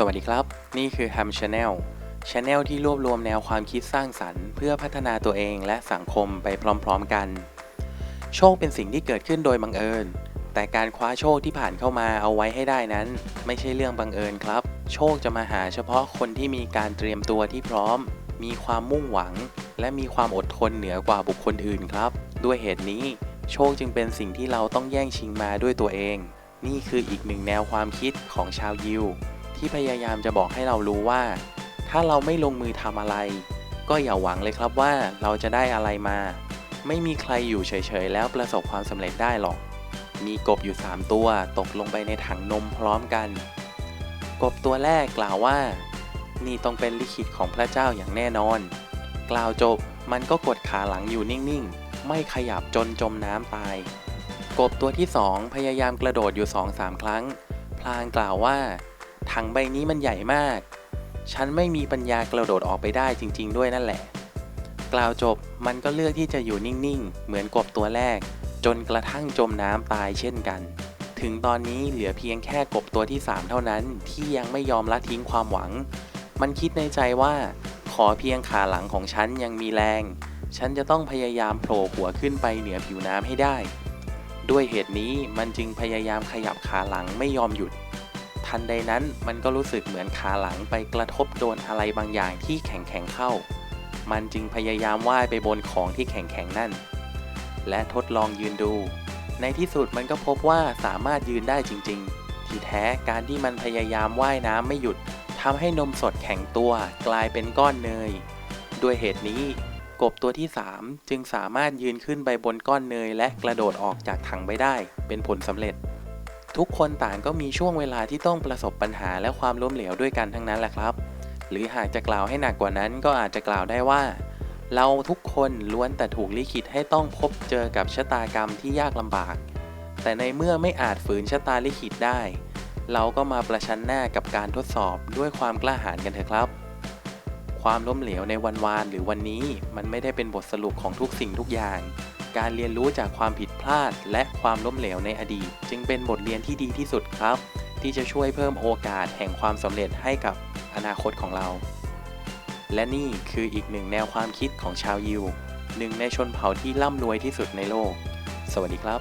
สวัสดีครับ นี่คือ Ham Channel Channel ที่รวบรวมแนวความคิดสร้างสรรค์ เพื่อพัฒนาตัวเองและสังคมไปพร้อมๆกัน โชคเป็นสิ่งที่เกิดขึ้นโดยบังเอิญ แต่การคว้าโชคที่ผ่านเข้ามาเอาไว้ให้ได้นั้น ไม่ใช่เรื่องบังเอิญครับ โชคจะมาหาเฉพาะคนที่มีการเตรียมตัวที่พร้อม มีความมุ่งหวัง และมีความอดทนเหนือกว่าบุคคลอื่นครับ ด้วยเหตุนี้ โชคจึงเป็นสิ่งที่เราต้องแย่งชิงมาด้วยตัวเอง นี่คืออีกหนึ่งแนวความคิดของชาวยิว ที่พยายามจะบอกให้เรารู้ว่า ถ้าเราไม่ลงมือทำอะไร ก็อย่าหวังเลยครับว่าเราจะได้อะไรมา ไม่มีใครอยู่เฉยๆ แล้วประสบความสำเร็จได้หรอก มีกบอยู่ 3 ตัวตกลงไปในถังนมพร้อมกัน กบตัวแรกกล่าวว่า นี่ต้องเป็นลิขิตของพระเจ้าอย่างแน่นอน กล่าวจบมันก็กดขาหลังอยู่นิ่งๆ ไม่ขยับจนจมน้ำตาย กบตัวที่สองพยายามกระโดดอยู่สองสามครั้ง พลางกล่าวว่า ถังใบนี้มันใหญ่มาก ฉันไม่มีปัญญากระโดดออกไปได้จริง ๆ ด้วยนั่นแหละ กล่าวจบมันก็เลือกที่จะอยู่นิ่งๆ เหมือนกบตัวแรก จนกระทั่งจมน้ำตายเช่นกัน ถึงตอนนี้เหลือเพียงแค่กบตัวที่ 3 เท่านั้นที่ยังไม่ยอมละทิ้งความหวัง มันคิดในใจว่า ขอเพียงขาหลังของฉันยังมีแรง ฉันจะต้องพยายามโผล่หัวขึ้นไปเหนือผิวน้ำให้ได้ ด้วยเหตุนี้มันจึงพยายามขยับขาหลังไม่ยอมหยุด ทันใดนั้นมันก็รู้สึกเหมือนขาหลังไปกระทบโดนอะไรบางอย่างที่แข็งแข็งๆเข้า มันจึงพยายามว่ายไปบนของที่แข็งแข็งๆนั่น และทดลองยืนดู ในที่สุดมันก็พบว่าสามารถยืนได้จริง ๆ ที่แท้การที่มันพยายามว่ายน้ำไม่หยุดทำให้นมสดแข็งตัวกลายเป็นก้อนเนย ด้วยเหตุนี้กบตัวที่ 3 จึงสามารถยืนขึ้นไปบนก้อนเนยและกระโดดออกจากถังไปได้ เป็นผลสำเร็จ ทุกคนต่างก็มีช่วงเวลาที่ต้องประสบปัญหาและความล้มเหลวด้วยกันทั้งนั้นแหละครับ หรือหากจะกล่าวให้หนักกว่านั้นก็อาจจะกล่าวได้ว่า เราทุกคนล้วนแต่ถูกลิขิตให้ต้องพบเจอกับชะตากรรมที่ยากลำบาก แต่ในเมื่อไม่อาจฝืนชะตาลิขิตได้ เราก็มาประชันหน้ากับการทดสอบด้วยความกล้าหาญกันเถอะครับ ความล้มเหลวในวันวานหรือวันนี้มันไม่ได้เป็นบทสรุปของทุกสิ่งทุกอย่าง การเรียนรู้จากความผิดพลาด และความล้มเหลวในอดีต จึงเป็นบทเรียนที่ดีที่สุดครับ ที่จะช่วยเพิ่มโอกาสแห่งความสำเร็จให้กับอนาคตของเรา และนี่คืออีกหนึ่งแนวความคิดของชาวยิวหนึ่งในชนเผ่าที่ร่ำรวยที่สุดในโลก สวัสดีครับ